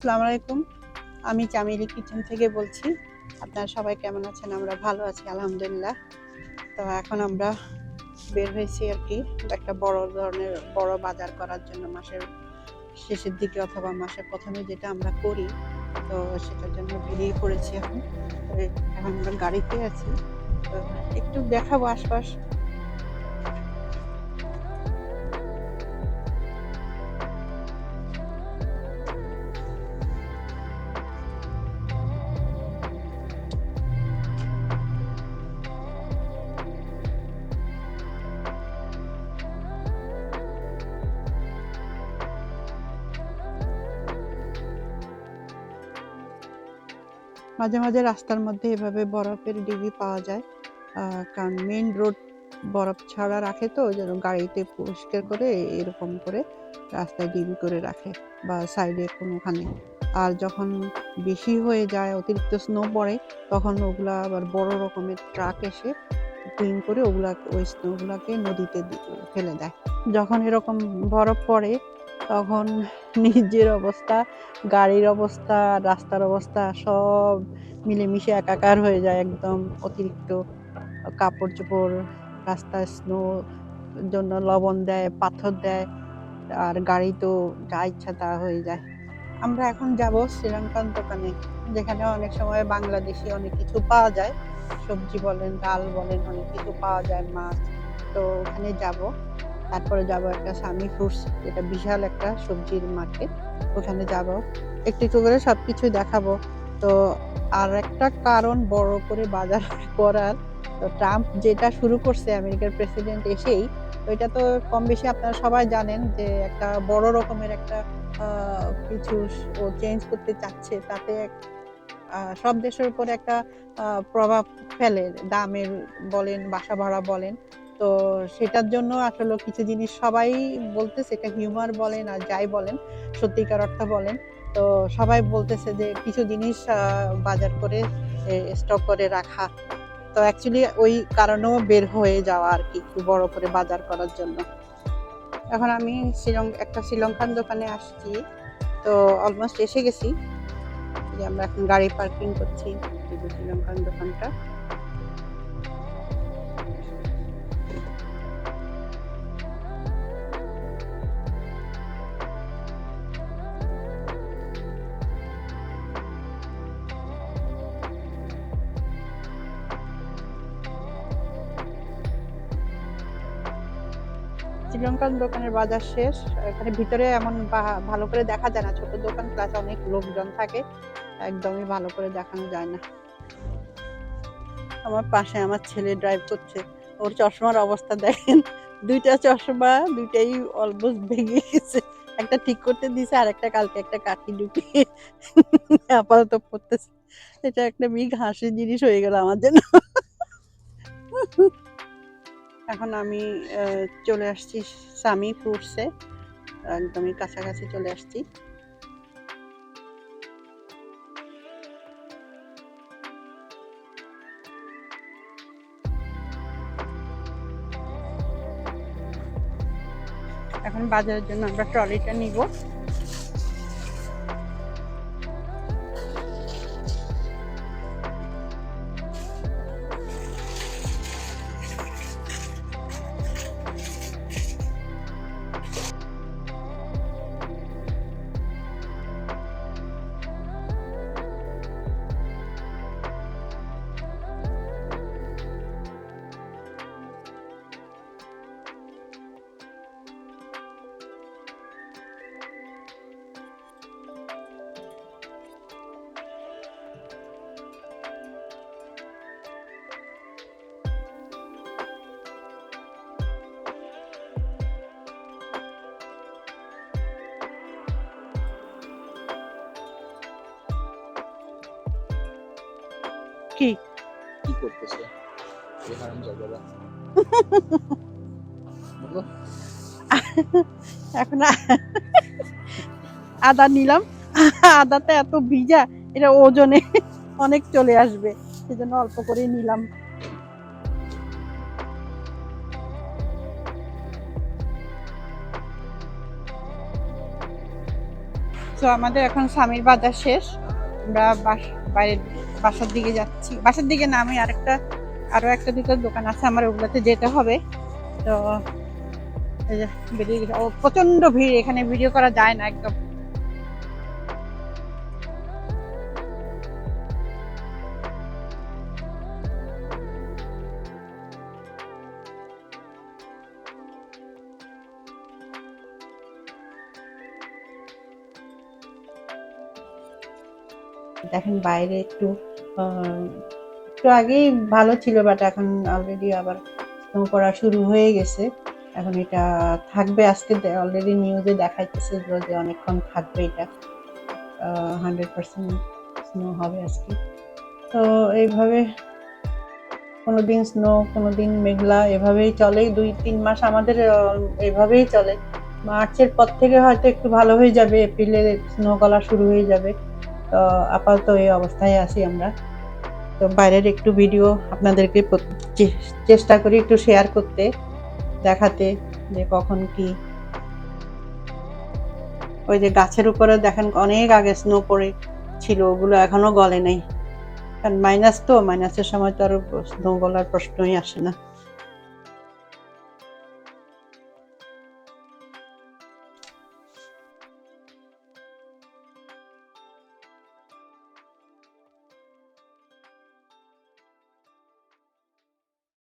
আসসালামু আলাইকুম। আমি চামেলি কিচেন থেকে বলছি। আপনারা সবাই কেমন আছেন? আমরা ভালো আছি, আলহামদুলিল্লাহ। তো এখন আমরা বের হয়েছি আর কি, একটা বড় ধরনের, বড় বাজার করার জন্য মাসের শেষের দিকে অথবা মাসের প্রথমে যেটা আমরা করি, তো সেটার জন্য বেরিয়ে পড়েছি এখন। এখন আমরা গাড়িতে আছি। তো একটু দেখাবো আশপাশ। মাঝে মাঝে রাস্তার মধ্যে এভাবে বরফের ডিবি পাওয়া যায়। কারণ মেইন রোড বরফ ছাড়া রাখে তো যেন গাড়িতে পরিষ্কার করে এরকম করে রাস্তায় ডিবি করে রাখে বা সাইডে কোনোখানে। আর যখন বেশি হয়ে যায়, অতিরিক্ত স্নো পড়ে, তখন ওগুলা আবার বড় রকমের ট্রাক এসে ক্লিন করে ওগুলা, ওই স্নোগুলাকে নদীতে ফেলে দেয়। যখন এরকম বরফ পড়ে তখন নিজের অবস্থা, গাড়ির অবস্থা, রাস্তার অবস্থা সব মিলেমিশে একাকার হয়ে যায় একদম অতিরিক্ত কাপড় চোপড় রাস্তায় স্নো জন্য লবণ দেয়, পাথর দেয় আর গাড়ি তো যা ইচ্ছা তা হয়ে যায়। আমরা এখন যাব শ্রীলঙ্কান দোকানে, যেখানে অনেক সময় বাংলাদেশি অনেক কিছু পাওয়া যায়। সবজি বলেন, ডাল বলেন, অনেক কিছু পাওয়া যায়, মাছ। তো ওখানে যাব। তারপরে যাব একটা সামি ফ্রুটস যেটা বিশাল একটা সবজির মার্কেট ওখানে যাব। একটু একটু করে সব কিছুই দেখাবো। তো আর একটা কারণ বড় করে বাজার করার, তো ট্রাম্প যেটা শুরু করছে আমেরিকার প্রেসিডেন্ট এসেই এটা তো কম বেশি আপনারা সবাই জানেন যে একটা বড় রকমের একটা কিছু ও চেঞ্জ করতে চাচ্ছে। তাতে সব দেশের উপরে একটা প্রভাব ফেলে। দামের বলেন, বাসা ভাড়া বলেন। তো সেটার জন্য আসলে কিছু জিনিস সবাই বলতেছে, এটা হিউমার বলেন আর যাই বলেন, সত্যিকার অর্থ বলেন। তো সবাই বলতেছে যে কিছু জিনিস বাজার করে স্টক করে রাখা। তো অ্যাকচুয়ালি ওই কারণেও বের হয়ে যাওয়া আর কি, একটু বড় করে বাজার করার জন্য। এখন আমি শ্রীলং একটা শ্রীলঙ্কান দোকানে আসছি। তো অলমোস্ট এসে গেছি। যে আমরা এখন গাড়ি পার্কিং করছি শ্রীলঙ্কান দোকানটা। শ্রীলঙ্কান দোকানের বাজার শেষ। এখানে ভিতরে এমন ভালো করে দেখা যায় না। ছোট দোকান প্লাস অনেক লোকজন থাকে। একদমই ভালো করে দেখানো যায় না। আমার পাশে আমার ছেলে ড্রাইভ করছে। ওর চশমার অবস্থা দেখেন। দুইটা চশমা, দুইটাই অলমোস্ট ভেঙে গেছে। একটা ঠিক করতে দিছে, আর একটা কালকে একটা কাঠি ঢুকিয়ে আপাতত পড়তেছে। এটা একটা বিগ হাসির জিনিস হয়ে গেল আমার জন্য। এখন আমি চলে আসছি সামি ফ্রুটসে একদমই কাছাকাছি চলে আসছি। এখন বাজারের জন্য আমরা ট্রলিটা নিব। কি? কি করতেছে? এই হারাম বলো। এখন আদা নিলাম। আদাটা এত ভিজা এটা ওজনে অনেক চলে আসবে। সেজন্য অল্প করে নিলাম। তো আমাদের এখন স্বামীর বাজার শেষ। আমরা বাস- বাইরের বাসার দিকে যাচ্ছি। বাসার দিকে না, আমি আরেকটা, আরও একটা দুটো দোকান আছে আমার, ওগুলোতে যেতে হবে। তো বেরিয়ে গেছে। ও প্রচণ্ড ভিড়, এখানে ভিডিও করা যায় না একদম। দেখেন বাইরে একটু একটু আগেই ভালো ছিল বাট এখন অলরেডি আবার স্নো করা শুরু হয়ে গেছে। এখন এটা থাকবে আজকে অলরেডি নিউজে দেখাইতেছে যে অনেকক্ষণ থাকবে এটা। হান্ড্রেড পার্সেন্ট স্নো হবে আজকে। তো এইভাবে কোনোদিন স্নো কোনোদিন মেঘলা, এভাবেই চলে। দুই, তিন মাস আমাদের এভাবেই চলে। মার্চের পর থেকে হয়তো একটু ভালো হয়ে যাবে এপ্রিলে স্নো গলা শুরু হয়ে যাবে। আপাতত এই অবস্থায় আছি আমরা। তো বাইরের একটু ভিডিও আপনাদেরকে চেষ্টা করি একটু শেয়ার করতে, দেখাতে যে কখন কি। ওই যে গাছের উপরে দেখেন অনেক আগে স্নো পড়ে ছিল ওগুলো এখনও গলে নাই। কারণ মাইনাস তো মাইনাসের সময় তো আর স্নো গলার প্রশ্নই আসে না।